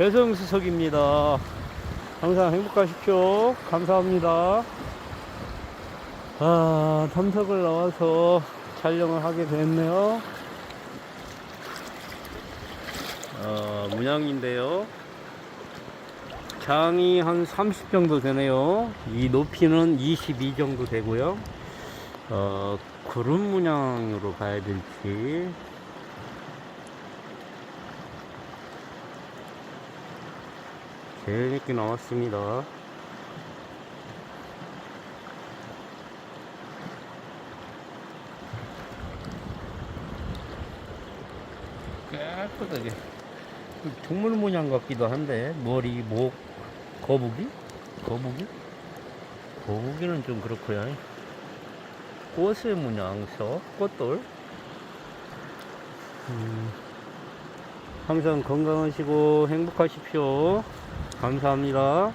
배성수석입니다. 항상 행복하십시오. 감사합니다. 아, 탐석을 나와서 촬영을 하게 됐네요. 어, 문양인데요. 장이 한 30 정도 되네요. 이 높이는 22 정도 되고요. 어, 구름 문양으로 가야 될지. 재밌게 나왔습니다. 깨끗하게. 동물 문양 같기도 한데, 머리, 목, 거북이? 거북이? 거북이는 좀 그렇고요. 꽃의 문양서, 꽃돌. 음, 항상 건강하시고 행복하십시오. 감사합니다.